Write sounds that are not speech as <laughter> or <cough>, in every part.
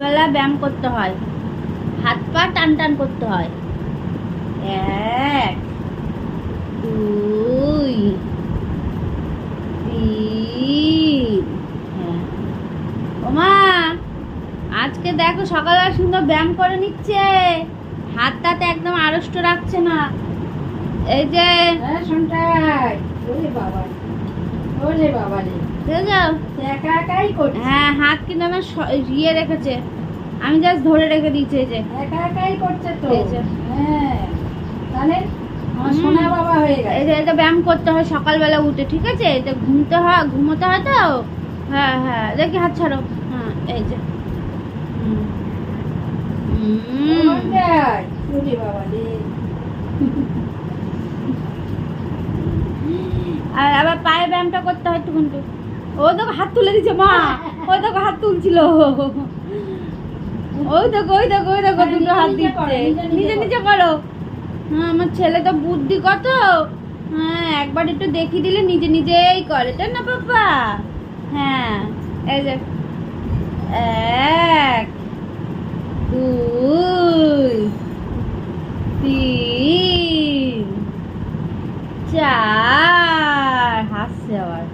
বেলা ব্যায়াম করতে হয়। হাত পা টান টান করতে হয়। এক, দুই হ্যাঁ। ওমা আজকে দেখো সকালবেলা সুন্দর ব্যায়াম করে নিচ্ছে। হাত টাতে একদম আড়ষ্ট রাখছে না। এই যে বাবা ওরে বাবা রে হ্যাঁ হাত কিন্তু আমার ইয়ে রেখেছে। আমি জাস্ট ধরে রেখে দিয়েছি এই যে। একা একাই করছে তো? হ্যাঁ। তাহলে সোনা বাবা হয়ে গেছে। এটা ব্যায়াম করতে হয় সকালবেলা উঠে ঠিক আছে? এটা ঘুমতে হয় ঘুমোতে হয় তো? হ্যাঁ হ্যাঁ। দেখি হাত ছাড়ো। হ্যাঁ এই যে। রে। আর আবার পায়ে ব্যায়ামটা করতে হয় একটু কিন্তু ও দেখো হাত তুলে দিচ্ছে মা। ওই দেখো হাত তুলছিল। ওই দেখো ওই দেখো ওই দেখো দুটো হাত দিচ্ছে। নিজে নিজে নিজে নিজে করো হ্যাঁ আমার ছেলে তো বুদ্ধি কত। হ্যাঁ একবার একটু দেখিয়ে দিলে নিজে নিজেই করে তাই না পাপা? হ্যাঁ এই যে এক দুই তিন চার হাসছে আবার।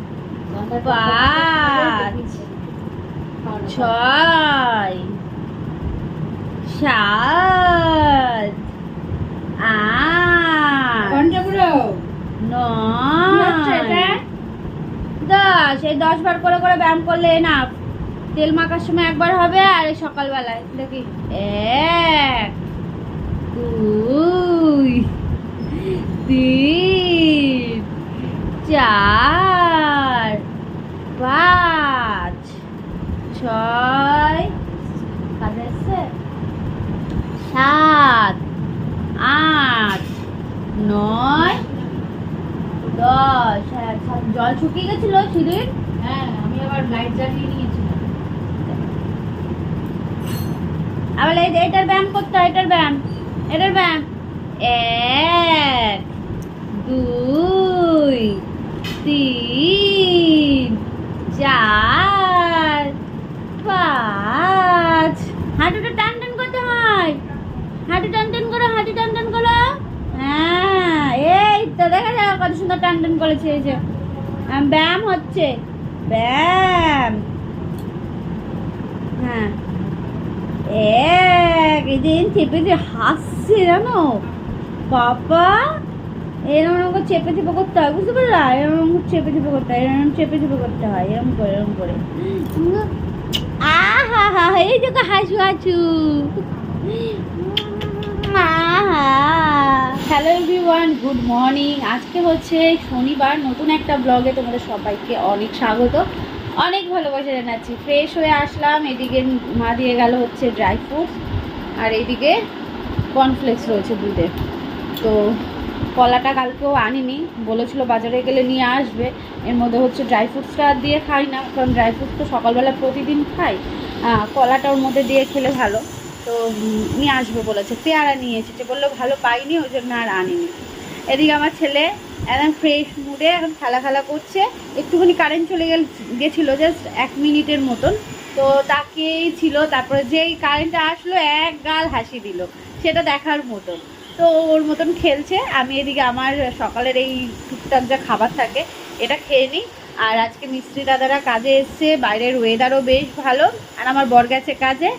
পাঁচ, ছয় সাত আট নয় দশ। এই দশ বার করে করে ব্যায়াম করলে না তেল মাখার সময় একবার হবে আর এই সকালবেলায়। দেখি। এক দুই তিন চার পাঁচ, ছয়? সাত, আট, নয়, দশ। হ্যাঁ জল শুকিয়ে গেছিল সিঁড়ির হ্যাঁ আমি আবার লাইট জ্বালিয়ে নিয়েছিলাম। আবার এই এটার ব্যায়াম করতে হয়, এটার ব্যায়াম এটার ব্যায়াম। এক, দুই, তিন চার পাঁচ হাঁটুটা টান টান করতে হয় হাঁটু টান টান করো হাঁটু টান টান করো হ্যাঁ তো দেখা যায় কত সুন্দর টান টান করেছে এই ব্যায়াম হচ্ছে। ব্যায়াম। হ্যাঁ। এক এদিন চেপে যে হাসছে জানো? বাবা, এরকম এরকম চেপে চেপে করতে হয়, বুঝতে পারলা? এরকম চেপে চেপে করতে হয়, এরকম চেপে চেপে করতে হয়, এরকম করে এরকম করে। আহা হা এই দেখো হাসু হাসু। হ্যালো এভরিওয়ান গুড মর্নিং আজকে হচ্ছে শনিবার, নতুন একটা ব্লগে তোমাদের সবাইকে অনেক স্বাগত। অনেক ভালোবাসা জানাচ্ছি। ফ্রেশ হয়ে আসলাম। এদিকে মা দিয়ে গেল হচ্ছে ড্রাই ফ্রুটস আর এদিকে কর্নফ্লেক্স রয়েছে দুধে। তো কলাটা কালকেও আনিনি। বলেছিল বাজারে গেলে নিয়ে আসবে। এর মধ্যে হচ্ছে ড্রাই ফ্রুটসটা দিয়ে খাই না, কারণ ড্রাই ফ্রুটস তো সকালবেলা প্রতিদিন খাই। কলাটা ওর মধ্যে দিয়ে খেলে ভালো। তো নিয়ে আসবে বলেছে, পেয়ারা নিয়ে এসেছে, বলল ভালো পাইনি, ওই জন্য আর আনিনি। এদিকে আমার ছেলে একদম ফ্রেশ মুডে এখন খেলা খেলা করছে, একটুখানি কারেন্ট চলে গেল, গেছিল জাস্ট এক মিনিটের মতন। তো তাকেই ছিল, তারপরে যেই কারেন্টটা আসলো, এক গাল হাসি দিল, সেটা দেখার মতন। তো ওর মতন খেলছে, আমি এদিকে আমার সকালের এই টুকটাক যা খাবার থাকে, এটা খেয়ে নিই। আর আজকে মিস্ত্রি দাদারা কাজে এসছে, বাইরের ওয়েদারও বেশ ভালো, আর আমার বর গেছে কাজে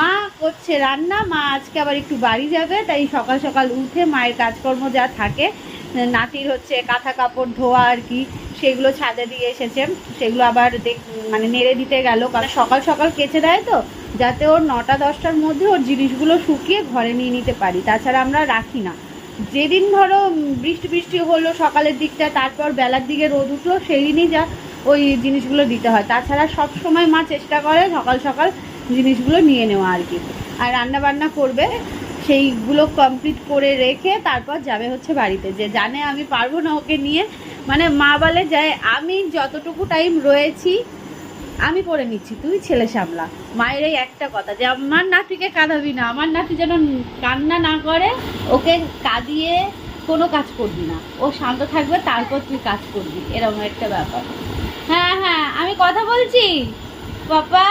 মা করছে রান্না, মা আজকে আবার একটু বাড়ি যাবে, তাই সকাল সকাল উঠে মায়ের কাজকর্ম যা থাকে, নাতির হচ্ছে কাঁথা কাপড়, ধোয়া আর কি, সেগুলো ছাদে দিয়ে এসেছে। সেগুলো আবার দেখ মানে নেড়ে দিতে গেল, কারণ সকাল সকাল কেচে দেয় তো, যাতে ওর নটা দশটার মধ্যে ওর জিনিসগুলো শুকিয়ে ঘরে নিয়ে নিতে পারি, তাছাড়া আমরা রাখি না। যেদিন ধরো বৃষ্টি বৃষ্টি হলো সকালের দিকটা, তারপর বেলার দিকে রোদ উঠল, সেই দিনই যা ওই জিনিসগুলো দিতে হয়। তাছাড়া সব সময় মা চেষ্টা করে সকাল সকাল জিনিসগুলো নিয়ে নেওয়া আর কি। আর রান্না বান্না করবে, সেইগুলো কমপ্লিট করে রেখে তারপর যাবে হচ্ছে বাড়িতে। যে জানে আমি পারব না ওকে নিয়ে মানে মা বলে যায়, আমি যতটুকু টাইম রয়েছি, আমি করে নিচ্ছি, তুই ছেলে সামলা। মায়ের এই একটা কথা যে, আমার নাতিকে কাঁদাবি না, আমার নাতি যেন কান্না না করে, ওকে কাঁদিয়ে কোনো কাজ করবি না। ও শান্ত থাকবে, তারপর তুই কাজ করবি। এরকম একটা ব্যাপার। হ্যাঁ হ্যাঁ আমি কথা বলছি? পাপা?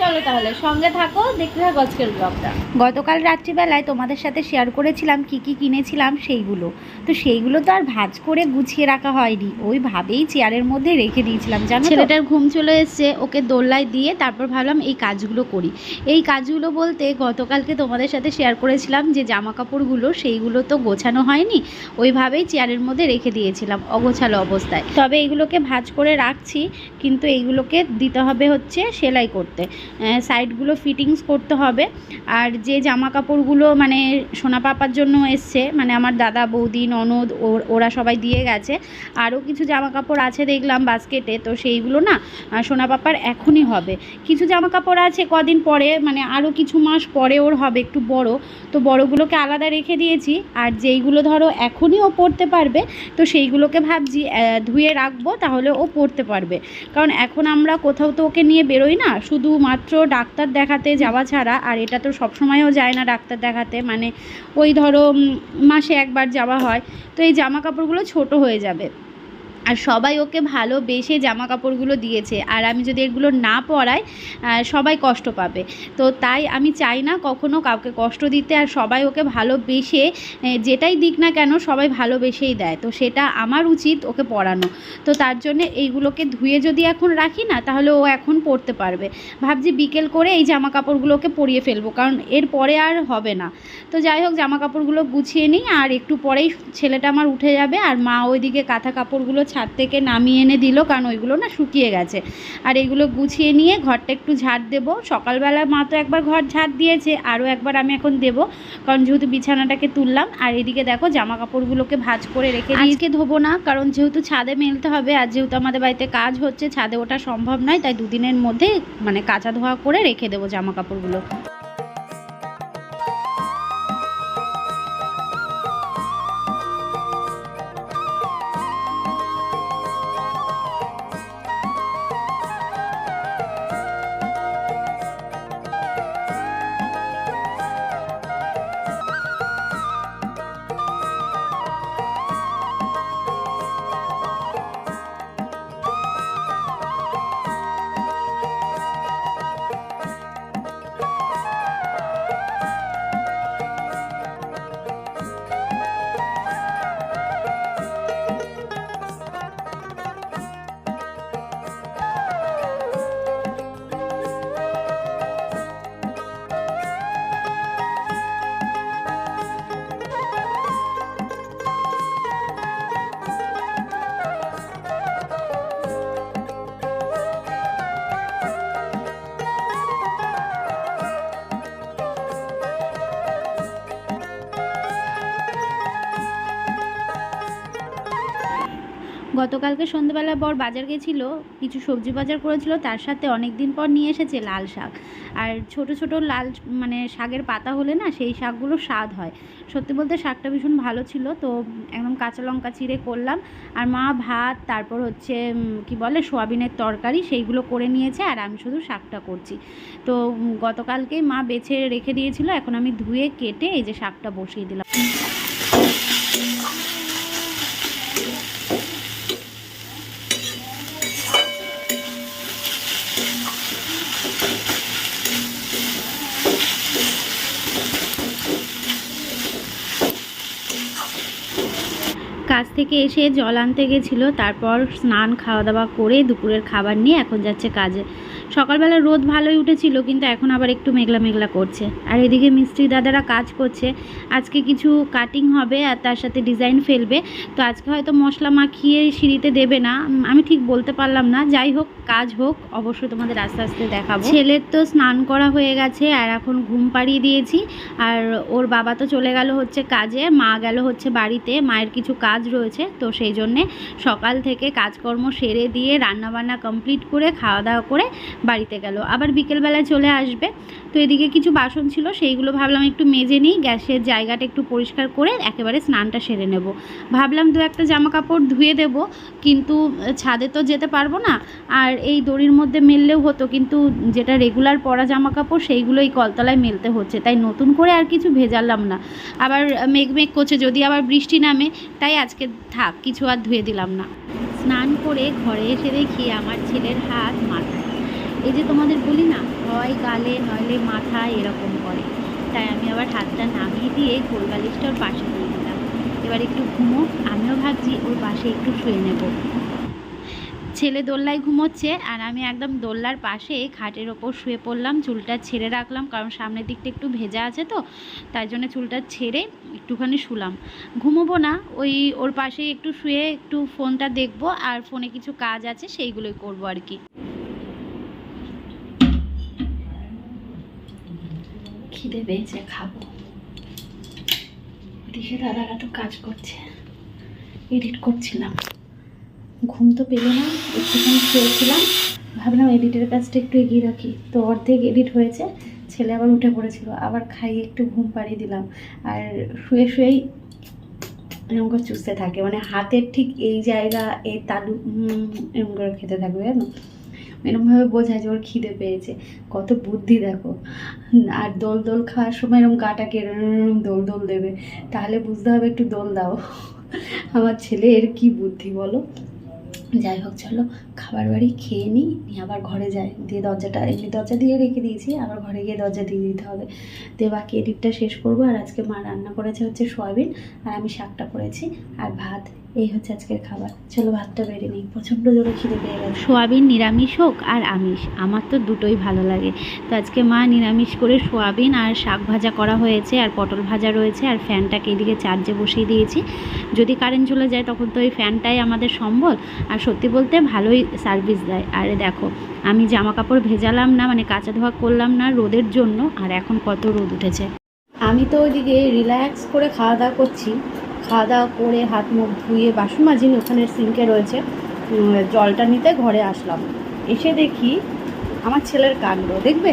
চলো তাহলে সঙ্গে থাকো দেখতে থাকো আজকের ব্লগটা গতকাল রাত্রিবেলায় তোমাদের সাথে শেয়ার করেছিলাম কি কি কিনেছিলাম সেইগুলো। তো সেইগুলো তো আর ভাজ করে গুছিয়ে রাখা হয়নি। ওইভাবেই চেয়ারের মধ্যে রেখে দিয়েছিলাম জানো ছেলেটার ঘুম চলে এসছে ওকে দোল্লায় দিয়ে তারপর ভাবলাম এই কাজগুলো করি। এই কাজগুলো বলতে গতকালকে তোমাদের সাথে শেয়ার করেছিলাম যে জামা কাপড়গুলো সেইগুলো তো গোছানো হয়নি ওইভাবেই চেয়ারের মধ্যে রেখে দিয়েছিলাম অগোছালো অবস্থায়। তবে এইগুলোকে ভাজ করে রাখছি কিন্তু এইগুলোকে দিতে হবে হচ্ছে সেলাই করতে। সাইডগুলো ফিটিংস করতে হবে। আর যে জামা কাপড়গুলো মানে সোনা পাপার জন্য এসছে মানে আমার দাদা, বৌদি, ননদ, ওর- সবাই দিয়ে গেছে। আরও কিছু জামা কাপড় আছে দেখলাম বাস্কেটে তো সেইগুলো না সোনা পাপার এখনই হবে। কিছু জামা কাপড় আছে কদিন পরে মানে আরও কিছু মাস পরে ওর হবে একটু বড়। তো বড়গুলোকে আলাদা রেখে দিয়েছি। আর যেইগুলো ধরো এখনই ও পরতে পারবে, তো সেইগুলোকে ভাবছি ধুয়ে রাখব, তাহলে ও পরতে পারবে। কারণ এখন আমরা কোথাও তো ওকে নিয়ে বেরোই না শুধুমাত্র ডাক্তার দেখাতে যাওয়া ছাড়া, আর এটা তো সবসময়ও যায় না ডাক্তার দেখাতে মানে ওই ধরো মাসে একবার যাওয়া হয়, তো এই জামা কাপড়গুলো ছোট হয়ে যাবে। আর সবাই ওকে ভালোবেসে জামা কাপড়গুলো দিয়েছে। আর আমি যদি এগুলো না পরাই সবাই কষ্ট পাবে। তো তাই আমি চাই না কখনো কাউকে কষ্ট দিতে। আর সবাই ওকে ভালোবেসে যেটাই দিক না কেন, সবাই ভালোবেসেই দেয়। তো সেটা আমার উচিত ওকে পরানো। তো তার জন্য এইগুলোকে ধুয়ে যদি এখন রাখি না, তাহলে ও এখন পরতে পারবে। ভাবছি বিকেল করে এই জামা কাপড়গুলোকে পরিয়ে ফেলব, কারণ এর পরে আর হবে না। তো যাই হোক জামা কাপড়গুলো গুছিয়ে নিই। আর একটু পরেই ছেলেটা আমার উঠে যাবে। আর মা ওইদিকে কাঁথা কাপড়গুলো ছাদ থেকে নামিয়ে এনে দিল, কারণ ওইগুলো না শুকিয়ে গেছে। আর এগুলো গুছিয়ে নিয়ে ঘরটা একটু ঝাড় দেবো। সকালবেলা মা তো একবার ঘর ঝাড় দিয়েছে, আরও একবার আমি এখন দেবো, কারণ যেহেতু বিছানাটাকে তুললাম। আর এদিকে দেখো জামা কাপড়গুলোকে ভাঁজ করে রেখে। আজকে ধোবো না, কারণ যেহেতু ছাদে মেলতে হবে, আর যেহেতু আমাদের বাড়িতে কাজ হচ্ছে, ছাদে ওটা সম্ভব নয়, তাই দুদিনের মধ্যে মানে কাঁচা ধোয়া করে রেখে দেবো জামা কাপড়গুলো গতকালকে সন্ধ্যেবেলা বর বাজার গেছিল, কিছু সবজি বাজার করেছিল, তার সাথে অনেক দিন পর নিয়ে এসেছে লাল শাক। আর ছোট ছোট লাল মানে শাকের পাতা হলে না, সেই শাকগুলো স্বাদ হয়। সত্যি বলতে শাকটা ভীষণ ভালো ছিল, তো একদম কাঁচা লঙ্কা চিড়ে করলাম। আর মা ভাত, তারপর হচ্ছে কি বলে, সোয়াবিনের তরকারি, সেইগুলো করে নিয়েছে, আর আমি শুধু শাকটা করছি। তো গতকালকেই মা বেছে রেখে দিয়েছিল, এখন আমি ধুয়ে, কেটে এই যে শাকটা বসিয়ে দিলাম। কাজ থেকে এসে জল আনতে গেছিল, তারপর স্নান খাওয়া দাওয়া করে দুপুরের খাবার নিয়ে এখন যাচ্ছে কাজে। সকালবেলা রোদ ভালোই উঠেছিল, কিন্তু এখন আবার একটু মেঘলা মেঘলা করছে। আর এদিকে মিস্ত্রি দাদারা কাজ করছে। আজকে কিছু কাটিং হবে আর তার সাথে ডিজাইন ফেলবে। তো আজকে হয়তো মশলা মাখিয়ে সিঁড়িতে দেবে না। আমি ঠিক বলতে পারলাম না। যাই হোক কাজ হোক, অবশ্যই তোমাদের আস্তে আস্তে দেখাবো। ছেলের তো স্নান করা হয়ে গেছে, আর এখন ঘুম পাড়িয়ে দিয়েছি। আর ওর বাবা তো চলে গেল হচ্ছে কাজে, মা গেল হচ্ছে বাড়িতে, মায়ের কিছু কাজ রয়েছে, তো সেই জন্যে সকাল থেকে কাজকর্ম সেরে দিয়ে রান্নাবান্না কমপ্লিট করে, খাওয়া দাওয়া করে বাড়িতে গেল। আবার বিকেলবেলায় চলে আসবে। তো এদিকে কিছু বাসন ছিল, সেইগুলো ভাবলাম একটু মেজে নিই, গ্যাসের জায়গাটা একটু পরিষ্কার করে একেবারে স্নানটা সেরে নেব। ভাবলাম দু একটা জামা কাপড় ধুয়ে দেব, কিন্তু ছাদে তো যেতে পারব না, আর এই দড়ির মধ্যে মেললেও হতো, কিন্তু যেটা রেগুলার পরা জামা কাপড় সেইগুলো এই কলতলায় মেলতে হচ্ছে, তাই নতুন করে আর কিছু ভেজালাম না। আবার মেঘ মেঘ করছে, যদি আবার বৃষ্টি নামে, তাই আজকে থাক, কিছু আর ধুয়ে দিলাম না। স্নান করে ঘরে এসে দেখি আমার ছেলের হাত মাথায়। এই যে তোমাদের বলি না, হয় গালে, নইলে মাথায়, এরকম করে। তাই আমি আবার হাতটা নামিয়ে দিয়ে গোল বালিশটা ওর পাশে দিয়ে দিলাম। এবার একটু ঘুমো, আমিও ভাবছি ওর পাশে একটু শুয়ে নেব। ছেলে দোল্লায় ঘুমোচ্ছে আর আমি একদম দোল্লার পাশে খাটের ওপর শুয়ে পড়লাম, চুলটা ছেড়ে রাখলাম কারণ সামনের দিকটা একটু ভেজা আছে তো, তাই জন্য চুলটা ছেড়ে একটুখানি শুলাম। ঘুমোবো না, ওই ওর পাশে একটু শুয়ে একটু ফোনটা দেখব আর ফোনে কিছু কাজ আছে সেইগুলোই করব আর কি। খিদে পেয়েছে, খাব। দিশে দাদারা তো কাজ করছে এডিট করছিলাম। ঘুম তো পেলে না, একটুখানি শুয়েছিলাম ভাবলাম এডিটের কাজটা একটু এগিয়ে রাখি। তো অর্ধেক এডিট হয়েছে, ছেলে আবার উঠে পড়েছিল, আবার খাইয়ে একটু ঘুম পাড়িয়ে দিলাম। আর শুয়ে শুয়েই এরকম করে চুষতে থাকে মানে হাতের ঠিক এই জায়গা, এই তালু এরকম করে খেতে থাকবে, জানো? এরকমভাবে বোঝায় যে ওর খিদে পেয়েছে। কত বুদ্ধি, দেখো। আর দোল দোল খাওয়ার সময় এরকম গাটাকে এরম দোল দোল দেবে। তাহলে বুঝতে হবে একটু দোল দাও। আমার ছেলে এর কি বুদ্ধি, বলো? যাই হোক, চলো খাবার বাড়ি খেয়ে নিই, নিয়ে আবার ঘরে যাই। দিয়ে দরজাটা এমনি দরজা দিয়ে রেখে দিয়েছি, আবার ঘরে গিয়ে দরজা দিয়ে দিতে হবে। দিয়ে বাকি এডিটটা শেষ করব। আর আজকে মা রান্না করেছে হচ্ছে সয়াবিন, আর আমি শাকটা করেছি, আর ভাত এই হচ্ছে আজকের খাবার। চলো ভাতটা বেড়ে নিই। প্রচণ্ড জোরে খিদে পেয়ে গেছে। সোয়াবিন নিরামিষ হোক আর আমিষ আমার তো দুটোই ভালো লাগে। তো আজকে মা নিরামিষ করে সোয়াবিন আর শাক ভাজা করা হয়েছে আর পটল ভাজা রয়েছে আর ফ্যানটাকে এদিকে চার্জে বসিয়ে দিয়েছি। যদি কারেন্ট চলে যায় তখন তো ওই ফ্যানটাই আমাদের সম্বল। আর সত্যি বলতে ভালোই সার্ভিস দেয়। আরে দেখো আমি জামা কাপড় ভেজালাম না মানে কাঁচা ধোয়া করলাম না রোদের জন্য আর এখন কত রোদ উঠেছে। আমি তো ওইদিকে রিল্যাক্স করে খাওয়া দাওয়া করছি। খাওয়া দাওয়া করে হাত মুখ ধুয়ে বাসন মাজিনি ওখানে সিঙ্কে রয়েছে জলটা নিতে ঘরে আসলাম। এসে দেখি আমার ছেলের কাণ্ড, দেখবে?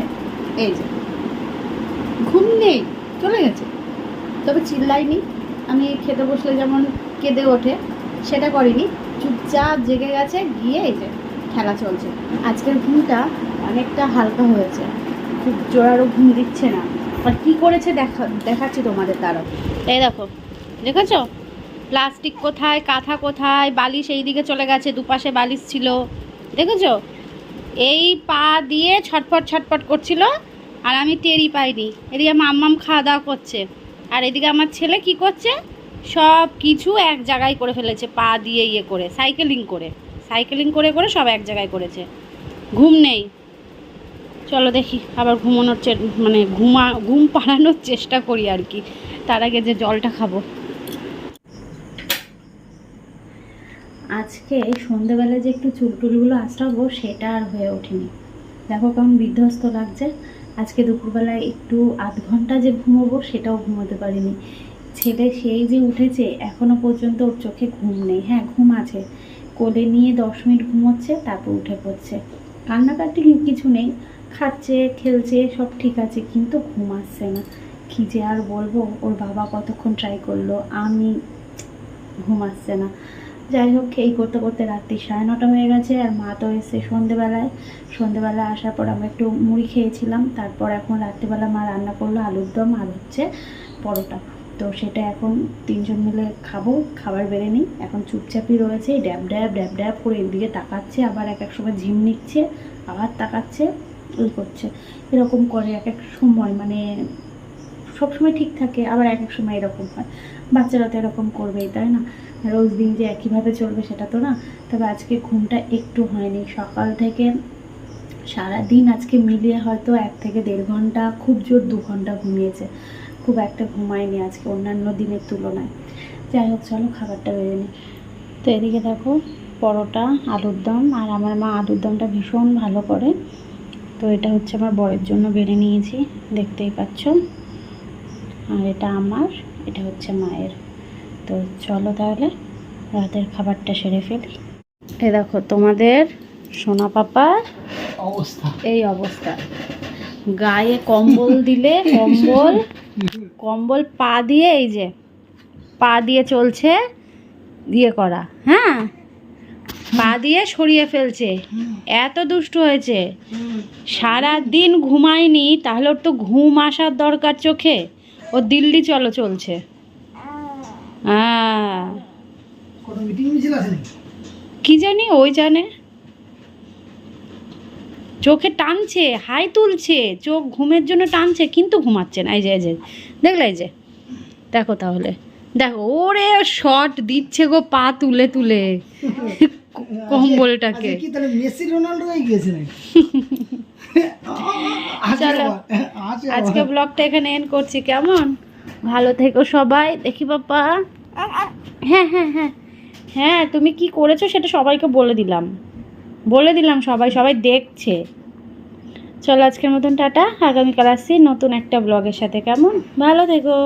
এই যে, ঘুম নেই, চলে গেছে। তবে চিল্লাইনি, আমি খেতে বসলে যেমন কেঁদে ওঠে, সেটা করিনি। চুপচাপ জেগে গেছে, গিয়ে এই যে খেলা চলছে। আজকের ঘুমটা অনেকটা হালকা হয়েছে। খুব জোরারও ঘুম দিচ্ছে না। আর কী করেছে দেখা, দেখাচ্ছি তোমাদের তারা এই দেখো দেখেছ? প্লাস্টিক কোথায়, কাঁথা কোথায়, বালিশ এই দিকে চলে গেছে, দুপাশে বালিশ ছিল। দেখেছ? এই পা দিয়ে ছটফট ছটফট করছিল আর আমি টেরই পাইনি। এদিকে মাম্মাম খাওয়া দাওয়া করছে। আর এদিকে আমার ছেলে কি করছে? সব কিছু এক জায়গায় করে ফেলেছে, পা দিয়ে ইয়ে করে, সাইকেলিং করে। সাইকেলিং করে করে সব এক জায়গায় করেছে। ঘুম নেই। চলো দেখি, আবার ঘুমানোর মানে ঘুমা ঘুম পাড়ানোর চেষ্টা করি আর কি। তার আগে যে জলটা খাব। আজকে সন্ধেবেলা যে একটু চুল টুলগুলো আঁচড়াবো সেটা আর হয়ে ওঠেনি। দেখো কেমন বিধ্বস্ত লাগছে। আজকে দুপুরবেলায় একটু আধ ঘণ্টা যে ঘুমোবো, সেটাও ঘুমোতে পারিনি। ছেলে সেই যে উঠেছে, এখনও পর্যন্ত ওর চোখে ঘুম নেই। হ্যাঁ ঘুম আছে। কোলে নিয়ে দশ মিনিট ঘুমোচ্ছে, তারপর উঠে পড়ছে। কান্নাকাটি কিছু নেই। খাচ্ছে, খেলছে, সব ঠিক আছে, কিন্তু ঘুম আসছে না। কি যে আর বলব, ওর বাবা কতক্ষণ ট্রাই করল, আমি ঘুম আসছে না। যাই হোক, এই করতে করতে রাত্রি সাড়ে নটা হয়ে গেছে, আর মা তো এসে সন্ধেবেলায়, সন্ধেবেলা আসার পর আমরা একটু মুড়ি খেয়েছিলাম, তারপর এখন রাত্রিবেলা মা রান্না করল আলুর দম আর হচ্ছে পরোটা। তো সেটা এখন তিনজন মিলে খাব, খাবার বেড়ে নিই, এখন চুপচাপই রয়েছে ড্যাব ড্যাব ড্যাব ড্যাব করে এদিকে তাকাচ্ছে, আবার এক এক সময় ঝিম নিচ্ছে, আবার তাকাচ্ছে, এই করছে। এরকম করে এক এক সময় মানে সবসময় ঠিক থাকে, আবার এক এক সময় এরকম হয়। বাচ্চারা তো এরকম করবেই, তাই না? রোজ দিন যে একইভাবে চলবে সেটা তো না। তবে আজকে ঘুমটা একটু হয়নি। সকাল থেকে সারা দিন আজকে মিলিয়ে হয়তো এক থেকে দেড় ঘণ্টা, খুব জোর দু ঘণ্টা ঘুমিয়েছে। খুব একটা ঘুমায়নি আজকে অন্যান্য দিনের তুলনায়। যাই হোক, চলো খাবারটা বেড়ে নিই। তো এদিকে দেখো, পরোটা, আলুর দম, আর আমার মা আলুর দমটা ভীষণ ভালো করে। তো এটা হচ্ছে আমার বরের জন্য বেড়ে নিয়েছি, দেখতেই পাচ্ছ। আর এটা আমার, এটা হচ্ছে মায়ের। তো চলো তাহলে রাতের খাবারটা সেরে ফেলি। এ দেখো তোমাদের সোনা পাপার অবস্থা। এই অবস্থা। গায়ে কম্বল দিলে কম্বল কম্বল পা দিয়ে এই যে পা দিয়ে চলছে দিয়ে করা হ্যাঁ? পা দিয়ে সরিয়ে ফেলছে। এত দুষ্ট হয়েছে। সারা দিন ঘুমায়নি তাহলে ওর তো ঘুম আসার দরকার চোখে। ও দিল্লি চলো চলছে। হ্যাঁ। কি জানি ওই জানে। চোখে টানছে হাই তুলছে চোখ ঘুমের জন্য টানছে কিন্তু ঘুমাচ্ছে না। এই যে এই যে দেখলে এই যে? দেখো তাহলে। দেখো ওরে শট দিচ্ছে গো পা তুলে তুলে। <laughs> কম্বলটাকে। আজকে। <laughs> ব্লগটা এখানে এন্ড করছি কেমন? ভালো থেকো সবাই, দেখি বাপ্পা হ্যাঁ হ্যাঁ হ্যাঁ। হ্যাঁ তুমি কি করেছ সেটা সবাইকে বলে দিলাম। বলে দিলাম সবাই সবাই দেখছে। চলো আজকের মতন টাটা, আগামীকাল আসছি নতুন একটা ব্লগের সাথে, কেমন? ভালো থেকো।